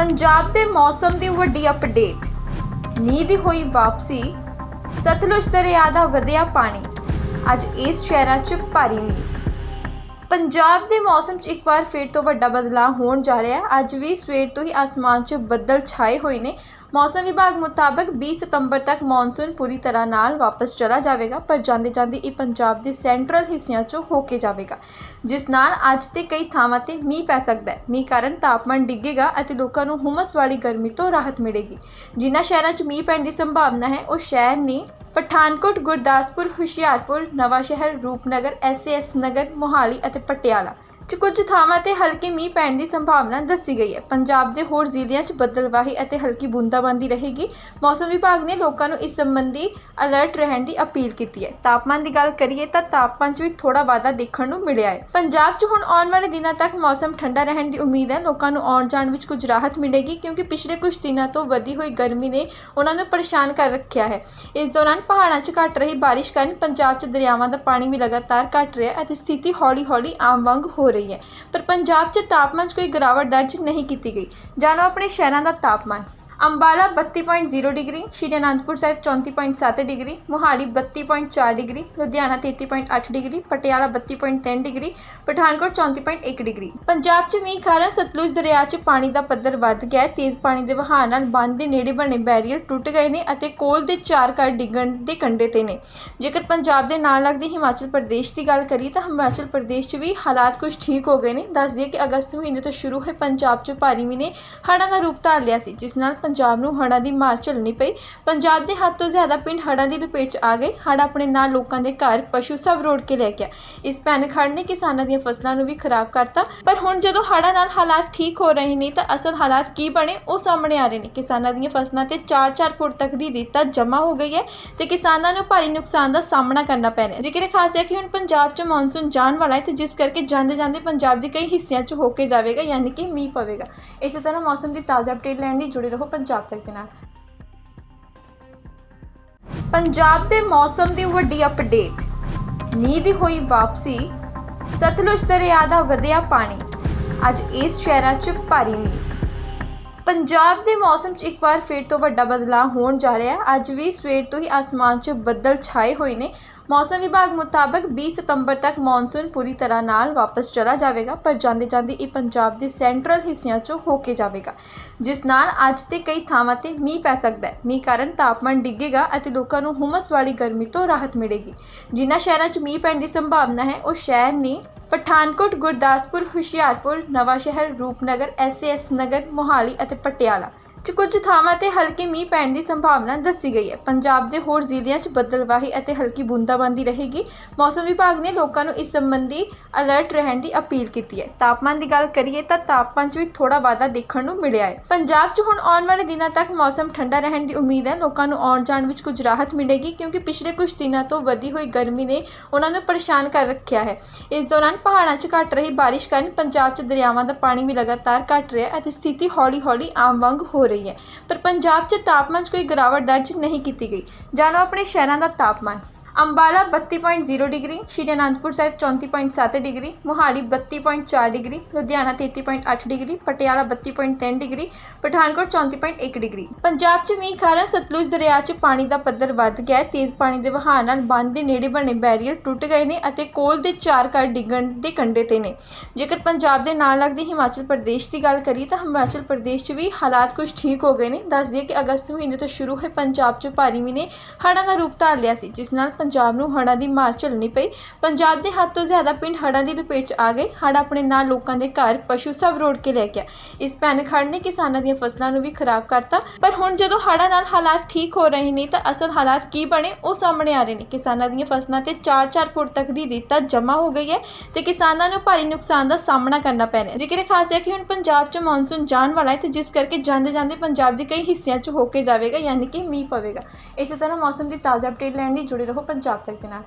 ਪੰਜਾਬ ਦੇ ਮੌਸਮ ਦੀ ਵੱਡੀ ਅਪਡੇਟ ਮੀਂਹ ਦੀ ਹੋਈ ਵਾਪਸੀ, ਸਤਲੁਜ ਦਰਿਆ ਦਾ ਵਧਿਆ ਪਾਣੀ। ਅੱਜ ਇਸ ਸ਼ਹਿਰਾਂ 'ਚ ਭਾਰੀ ਮੀਂਹ। ਪੰਜਾਬ ਦੇ ਮੌਸਮ 'ਚ ਇੱਕ ਵਾਰ ਫਿਰ ਤੋਂ ਵੱਡਾ ਬਦਲਾਅ ਹੋਣ ਜਾ ਰਿਹਾ। ਹੈ ਅੱਜ ਵੀ ਸਵੇਰ ਤੋਂ ਹੀ ਆਸਮਾਨ 'ਚ ਬੱਦਲ ਛਾਏ ਹੋਏ ਨੇ। ਮੌਸਮ ਵਿਭਾਗ ਮੁਤਾਬਕ 20 ਸਤੰਬਰ ਤੱਕ ਮੌਨਸੂਨ ਪੂਰੀ ਤਰ੍ਹਾਂ ਨਾਲ ਵਾਪਸ ਚਲਾ ਜਾਵੇਗਾ, ਪਰ ਜਾਂਦੇ ਜਾਂਦੇ ਇਹ ਪੰਜਾਬ ਦੇ ਸੈਂਟਰਲ ਹਿੱਸਿਆਂ 'ਚੋਂ ਹੋ ਕੇ ਜਾਵੇਗਾ, ਜਿਸ ਨਾਲ ਅੱਜ ਤੇ ਕਈ ਥਾਵਾਂ ਤੇ ਮੀਂਹ ਪੈ ਸਕਦਾ ਹੈ। ਮੀਂਹ ਕਾਰਨ ਤਾਪਮਾਨ ਡਿੱਗੇਗਾ ਅਤੇ ਲੋਕਾਂ ਨੂੰ ਹੁਮਸ ਵਾਲੀ ਗਰਮੀ ਤੋਂ ਰਾਹਤ ਮਿਲੇਗੀ। ਜਿਨ੍ਹਾਂ ਸ਼ਹਿਰਾਂ 'ਚ ਮੀਂਹ ਪੈਣ ਦੀ ਸੰਭਾਵਨਾ ਹੈ, ਉਹ ਸ਼ਹਿਰ ਨੇ ਪਠਾਨਕੋਟ, ਗੁਰਦਾਸਪੁਰ, ਹੁਸ਼ਿਆਰਪੁਰ ਨਵਾਂ ਸ਼ਹਿਰ ਰੂਪਨਗਰ ਐਸਏਐਸ ਨਗਰ, ਮੋਹਾਲੀ ਅਤੇ ਪਟਿਆਲਾ ਚ ਕੁਝ ਥਾਵਾਂ ਤੇ ਹਲਕੇ ਮੀਂਹ ਪੈਣ ਦੀ ਸੰਭਾਵਨਾ ਦੱਸੀ ਗਈ ਹੈ। ਪੰਜਾਬ ਦੇ ਹੋਰ ਜ਼ਿਲ੍ਹਿਆਂ 'ਚ ਬੱਦਲਵਾਹੀ ਅਤੇ ਹਲਕੀ ਬੂੰਦਾਬਾਂਦੀ ਰਹੇਗੀ। ਮੌਸਮ ਵਿਭਾਗ ਨੇ ਲੋਕਾਂ ਨੂੰ ਇਸ ਸੰਬੰਧੀ ਅਲਰਟ ਰਹਿਣ ਦੀ ਅਪੀਲ ਕੀਤੀ ਹੈ। ਤਾਪਮਾਨ ਦੀ ਗੱਲ ਕਰੀਏ ਤਾਂ ਤਾਪਮਾਨ 'ਚ ਵੀ ਥੋੜਾ ਵਾਧਾ ਦੇਖਣ ਨੂੰ ਮਿਲਿਆ ਹੈ। ਪੰਜਾਬ 'ਚ ਹੁਣ ਆਉਣ ਵਾਲੇ ਦਿਨਾਂ ਤੱਕ ਮੌਸਮ ਠੰਡਾ ਰਹਿਣ ਦੀ ਉਮੀਦ ਹੈ। ਲੋਕਾਂ ਨੂੰ ਆਉਣ ਜਾਣ ਵਿੱਚ ਕੁਝ ਰਾਹਤ ਮਿਲੇਗੀ ਕਿਉਂਕਿ ਪਿਛਲੇ ਕੁਝ ਦਿਨਾਂ ਤੋਂ ਵਧੀ ਹੋਈ ਗਰਮੀ ਨੇ ਉਹਨਾਂ ਨੂੰ ਪਰੇਸ਼ਾਨ ਕਰ ਰੱਖਿਆ ਹੈ। ਇਸ ਦੌਰਾਨ ਪਹਾੜਾਂ 'ਚ ਘਟ ਰਹੀ ਬਾਰਿਸ਼ ਕਾਰਨ ਪੰਜਾਬ 'ਚ ਦਰਿਆਵਾਂ ਦਾ ਪਾਣੀ ਵੀ ਲਗਾਤਾਰ ਘਟ ਰਿਹਾ ਅਤੇ ਸਥਿਤੀ ਹੌਲੀ-ਹੌਲੀ ਆਮ ਵਾਂਗ ਹੋ ਰਹੀ ਹੈ। ਪਰ ਪੰਜਾਬ 'ਚ ਤਾਪਮਾਨ 'ਚ ਕੋਈ ਗਿਰਾਵਟ ਦਰਜ ਨਹੀਂ ਕੀਤੀ ਗਈ। ਜਾਣੋ ਆਪਣੇ ਸ਼ਹਿਰਾਂ ਦਾ ਤਾਪਮਾਨ। Ambala 32.0 degree, Shri Anandpur Sahib 34.7 degree, Mohali 32.4 degree, Ludhiana 33.8 degree, Patiala 32.3 degree, Pathankot 34.1 degree. Punjab 'ਚ ਮੀਂਹ ਕਾਰਨ ਸਤਲੁਜ ਦਰਿਆ 'ਚ ਪਾਣੀ ਦਾ ਪੱਧਰ ਵੱਧ ਗਿਆ ਹੈ। ਤੇਜ਼ ਪਾਣੀ ਦੇ ਵਹਾਅ ਨਾਲ ਬੰਦ ਦੇ ਨੇੜੇ ਬਣੇ ਬੈਰੀਅਰ ਟੁੱਟ ਗਏ ਨੇ ਅਤੇ ਕੋਲ ਦੇ ਚਾਰ ਘਰ ਡਿੱਗਣ ਦੇ ਕੰਢੇ ਤੇ ਨੇ। ਜੇਕਰ ਪੰਜਾਬ ਦੇ ਨਾਲ ਲੱਗਦੇ ਹਿਮਾਚਲ ਪ੍ਰਦੇਸ਼ ਦੀ ਗੱਲ ਕਰੀਏ ਤਾਂ ਹਿਮਾਚਲ ਪ੍ਰਦੇਸ਼ 'ਚ ਵੀ ਹਾਲਾਤ ਕੁਝ ਠੀਕ ਹੋ ਗਏ ਨੇ। ਦੱਸ ਦਈਏ ਕਿ ਅਗਸਤ ਮਹੀਨੇ ਤੋਂ ਸ਼ੁਰੂ ਹੋਏ ਪੰਜਾਬ 'ਚ ਭਾਰੀ ਮੀਂਹ ਨੇ ਹੜ੍ਹਾਂ ਦਾ ਰੂਪ ਧਾਰ ਲਿਆ ਸੀ, ਜਿਸ ਨਾਲ ਪੰਜਾਬ ਨੂੰ ਹੜ੍ਹਾਂ ਦੀ ਮਾਰ ਝੱਲਣੀ ਪਈ। ਪੰਜਾਬ ਦੇ ਹੱਦ ਤੋਂ ਜ਼ਿਆਦਾ ਪਿੰਡ ਹੜ੍ਹਾਂ ਦੀ ਲਪੇਟ 'ਚ ਆ ਗਏ। ਹੜ੍ਹ ਆਪਣੇ ਨਾਲ ਲੋਕਾਂ ਦੇ ਘਰ, ਪਸ਼ੂ ਸਭ ਰੋੜ ਕੇ ਲੈ ਗਿਆ ਇਸ ਭਿਆਨਕ ਹੜ੍ਹ ਨੇ ਕਿਸਾਨਾਂ ਦੀਆਂ ਫਸਲਾਂ ਨੂੰ ਵੀ ਖਰਾਬ ਕਰਤਾ। ਪਰ ਹੁਣ ਜਦੋਂ ਹੜ੍ਹਾਂ ਨਾਲ ਹਾਲਾਤ ਠੀਕ ਹੋ ਰਹੇ ਨੇ ਤਾਂ ਅਸਲ ਹਾਲਾਤ ਕੀ ਬਣੇ ਉਹ ਸਾਹਮਣੇ ਆ ਰਹੇ ਨੇ। ਕਿਸਾਨਾਂ ਦੀਆਂ ਫਸਲਾਂ ਤੇ 4-4 ਫੁੱਟ ਤੱਕ ਦੀ ਰੇਤਾ ਜਮ੍ਹਾਂ ਹੋ ਗਈ ਹੈ ਤੇ ਕਿਸਾਨਾਂ ਨੂੰ ਭਾਰੀ ਨੁਕਸਾਨ ਦਾ ਸਾਹਮਣਾ ਕਰਨਾ ਪੈ ਰਿਹਾ ਹੈ। ਜ਼ਿਕਰ ਖਾਸ ਹੈ ਕਿ ਹੁਣ ਪੰਜਾਬ 'ਚ ਮੌਨਸੂਨ ਜਾਣ ਵਾਲਾ ਹੈ ਤੇ ਜਿਸ ਕਰਕੇ ਜਾਂਦੇ ਜਾਂਦੇ ਪੰਜਾਬ ਦੇ ਕਈ ਹਿੱਸਿਆਂ 'ਚ ਹੋ ਕੇ ਜਾਵੇਗਾ, ਯਾਨੀ ਕਿ ਮੀਂਹ ਪਵੇਗਾ। ਇਸੇ ਤਰ੍ਹਾਂ ਮੌਸਮ ਦੀ ਤਾਜ਼ਾ ਅਪਡੇਟ ਲੈਣ ਲਈ ਜੁੜੇ ਰਹੋ ਪੰਜਾਬ ਤੱਕ ਦੇ ਨਾਲ। ਪੰਜਾਬ ਦੇ ਮੌਸਮ ਦੀ ਵੱਡੀ ਅਪਡੇਟ ਮੀਂਹ ਹੋਈ ਵਾਪਸੀ, ਸਤਲੁਜ ਦਰਿਆ ਦਾ ਵਧਿਆ ਪਾਣੀ। ਅੱਜ ਇਸ ਸ਼ਹਿਰਾਂ 'ਚ ਭਾਰੀ ਮੀਂਹ। ਪੰਜਾਬ ਦੇ ਮੌਸਮ 'ਚ ਇੱਕ ਵਾਰ ਫਿਰ ਤੋਂ ਵੱਡਾ ਬਦਲਾਅ ਹੋਣ ਜਾ ਰਿਹਾ ਹੈ। ਅੱਜ ਵੀ ਸਵੇਰ ਤੋਂ ਹੀ ਆਸਮਾਨ 'ਚ ਬੱਦਲ ਛਾਏ ਹੋਏ ਨੇ ਮੌਸਮ ਵਿਭਾਗ ਮੁਤਾਬਕ 20 ਸਤੰਬਰ ਤੱਕ ਮੌਨਸੂਨ ਪੂਰੀ ਤਰ੍ਹਾਂ ਨਾਲ ਵਾਪਸ ਚਲਾ ਜਾਵੇਗਾ, ਪਰ ਜਾਂਦੇ ਜਾਂਦੇ ਇਹ ਪੰਜਾਬ ਦੇ ਸੈਂਟਰਲ ਹਿੱਸਿਆਂ 'ਚੋਂ ਹੋ ਕੇ ਜਾਵੇਗਾ, ਜਿਸ ਨਾਲ ਅੱਜ ਤੇ ਕਈ ਥਾਵਾਂ ਤੇ ਮੀਂਹ ਪੈ ਸਕਦਾ ਹੈ। ਮੀਂਹ ਕਾਰਨ ਤਾਪਮਾਨ ਡਿੱਗੇਗਾ ਅਤੇ ਲੋਕਾਂ ਨੂੰ ਹੁਮਸ ਵਾਲੀ ਗਰਮੀ ਤੋਂ ਰਾਹਤ ਮਿਲੇਗੀ। ਜਿਨ੍ਹਾਂ ਸ਼ਹਿਰਾਂ 'ਚ ਮੀਂਹ ਪੈਣ ਦੀ ਸੰਭਾਵਨਾ ਹੈ, ਉਹ ਸ਼ਹਿਰ ਨੇ ਪਠਾਨਕੋਟ, ਗੁਰਦਾਸਪੁਰ, ਹੁਸ਼ਿਆਰਪੁਰ ਨਵਾਂ ਸ਼ਹਿਰ ਰੂਪਨਗਰ, ਐਸਏਐਸ ਨਗਰ, ਮੋਹਾਲੀ ਅਤੇ ਪਟਿਆਲਾ ਚ ਕੁਝ ਥਾਵਾਂ ਤੇ ਹਲਕੇ ਮੀਂਹ ਪੈਣ ਦੀ ਸੰਭਾਵਨਾ ਦੱਸੀ ਗਈ ਹੈ। ਪੰਜਾਬ ਦੇ ਹੋਰ ਜ਼ਿਲ੍ਹਿਆਂ 'ਚ ਬੱਦਲਵਾਹੀ ਅਤੇ ਹਲਕੀ ਬੂੰਦਾਬਾਂਦੀ ਰਹੇਗੀ। ਮੌਸਮ ਵਿਭਾਗ ਨੇ ਲੋਕਾਂ ਨੂੰ ਇਸ ਸੰਬੰਧੀ ਅਲਰਟ ਰਹਿਣ ਦੀ ਅਪੀਲ ਕੀਤੀ ਹੈ। ਤਾਪਮਾਨ ਦੀ ਗੱਲ ਕਰੀਏ ਤਾਂ ਤਾਪਮਾਨ 'ਚ ਵੀ ਥੋੜਾ ਵਾਧਾ ਦੇਖਣ ਨੂੰ ਮਿਲਿਆ ਹੈ। ਪੰਜਾਬ 'ਚ ਹੁਣ ਆਉਣ ਵਾਲੇ ਦਿਨਾਂ ਤੱਕ ਮੌਸਮ ਠੰਡਾ ਰਹਿਣ ਦੀ ਉਮੀਦ ਹੈ। ਲੋਕਾਂ ਨੂੰ ਆਉਣ ਜਾਣ ਵਿੱਚ ਕੁਝ ਰਾਹਤ ਮਿਲੇਗੀ ਕਿਉਂਕਿ ਪਿਛਲੇ ਕੁਝ ਦਿਨਾਂ ਤੋਂ ਵਧੀ ਹੋਈ ਗਰਮੀ ਨੇ ਉਹਨਾਂ ਨੂੰ ਪਰੇਸ਼ਾਨ ਕਰ ਰੱਖਿਆ ਹੈ। ਇਸ ਦੌਰਾਨ ਪਹਾੜਾਂ 'ਚ ਘਟ ਰਹੀ ਬਾਰਿਸ਼ ਕਾਰਨ ਪੰਜਾਬ 'ਚ ਦਰਿਆਵਾਂ ਦਾ ਪਾਣੀ ਵੀ ਲਗਾਤਾਰ ਘਟ ਰਿਹਾ ਅਤੇ ਸਥਿਤੀ ਹੌਲੀ-ਹੌਲੀ ਆਮ ਵਾਂਗ ਹੋ ਰਹੀ ਹੈ। ਪਰ ਪੰਜਾਬ 'ਚ ਤਾਪਮਾਨ 'ਚ ਕੋਈ ਗਿਰਾਵਟ ਦਰਜ ਨਹੀਂ ਕੀਤੀ ਗਈ। ਜਾਣੋ ਆਪਣੇ ਸ਼ਹਿਰਾਂ ਦਾ ਤਾਪਮਾਨ। Ambala 32.0 degree, Shri Anandpur Sahib 34.7 degree, Mohali 32.4 degree, Ludhiana 33.8 degree, Patiala 32.3 degree, Pathankot 34.1 degree. Punjab 'ਚ ਮੀਂਹ ਕਾਰਨ ਸਤਲੁਜ ਦਰਿਆ 'ਚ ਪਾਣੀ ਦਾ ਪੱਧਰ ਵੱਧ ਗਿਆ ਤੇਜ਼ ਪਾਣੀ ਦੇ ਵਹਾਅ ਨਾਲ ਬੰਦ ਦੇ ਨੇੜੇ ਬਣੇ ਬੈਰੀਅਰ ਟੁੱਟ ਗਏ ਨੇ ਅਤੇ ਕੋਲ ਦੇ ਚਾਰ ਘਰ ਡਿੱਗਣ ਦੇ ਕੰਢੇ ਤੇ ਨੇ। ਜੇਕਰ ਪੰਜਾਬ ਦੇ ਨਾਲ ਲੱਗਦੇ ਹਿਮਾਚਲ ਪ੍ਰਦੇਸ਼ ਦੀ ਗੱਲ ਕਰੀਏ ਤਾਂ ਹਿਮਾਚਲ ਪ੍ਰਦੇਸ਼ 'ਚ ਵੀ ਹਾਲਾਤ ਕੁਝ ਠੀਕ ਹੋ ਗਏ ਨੇ। ਦੱਸ ਦਈਏ ਕਿ ਅਗਸਤ ਮਹੀਨੇ ਤੋਂ ਸ਼ੁਰੂ ਹੋਏ ਪੰਜਾਬ 'ਚ ਭਾਰੀ ਮੀਂਹ ਨੇ ਹੜ੍ਹਾਂ ਦਾ ਰੂਪ ਧਾਰ ਲਿਆ ਸੀ, ਜਿਸ ਨਾਲ ਪੰਜਾਬ ਨੂੰ ਹੜ੍ਹਾਂ ਦੀ ਮਾਰ ਝੱਲਣੀ ਪਈ। ਪੰਜਾਬ ਦੇ ਹੱਦ ਤੋਂ ਜ਼ਿਆਦਾ ਪਿੰਡ ਹੜ੍ਹਾਂ ਦੀ ਲਪੇਟ 'ਚ ਆ ਗਏ। ਹੜ੍ਹ ਆਪਣੇ ਨਾਲ ਲੋਕਾਂ ਦੇ ਘਰ, ਪਸ਼ੂ ਸਭ ਰੋੜ ਕੇ ਲੈ ਗਿਆ। ਇਸ ਭਿਆਨਕ ਹੜ੍ਹ ਨੇ ਕਿਸਾਨਾਂ ਦੀਆਂ ਫਸਲਾਂ ਨੂੰ ਵੀ ਖਰਾਬ ਕਰਤਾ। ਪਰ ਹੁਣ ਜਦੋਂ ਹੜ੍ਹਾਂ ਨਾਲ ਹਾਲਾਤ ਠੀਕ ਹੋ ਰਹੇ ਨੇ ਤਾਂ ਅਸਲ ਹਾਲਾਤ ਕੀ ਬਣੇ, ਉਹ ਸਾਹਮਣੇ ਆ ਰਹੇ ਨੇ। ਕਿਸਾਨਾਂ ਦੀਆਂ ਫਸਲਾਂ ਤੇ 4-4 ਫੁੱਟ ਤੱਕ ਦੀ ਰੇਤਾ ਜਮ੍ਹਾਂ ਹੋ ਗਈ ਹੈ ਤੇ ਕਿਸਾਨਾਂ ਨੂੰ ਭਾਰੀ ਨੁਕਸਾਨ ਦਾ ਸਾਹਮਣਾ ਕਰਨਾ ਪੈ ਰਿਹਾ ਹੈ। ਜ਼ਿਕਰ ਖਾਸ ਹੈ ਕਿ ਹੁਣ ਪੰਜਾਬ 'ਚ ਮੌਨਸੂਨ ਜਾਣ ਵਾਲਾ ਹੈ ਤੇ ਜਿਸ ਕਰਕੇ ਜਾਂਦੇ ਜਾਂਦੇ ਪੰਜਾਬ ਦੇ ਕਈ ਹਿੱਸਿਆਂ 'ਚ ਹੋ ਕੇ ਜਾਵੇਗਾ, ਯਾਨੀ ਕਿ ਮੀਂਹ ਪਵੇਗਾ। ਇਸੇ ਤਰ੍ਹਾਂ ਮੌਸਮ ਦੀ ਤਾਜ਼ਾ ਅਪਡੇਟ ਲੈਣ ਲਈ ਜੁੜੇ ਰਹੋ ਪੰਜਾਬ ਤੱਕ ਦੇ ਨਾਲ।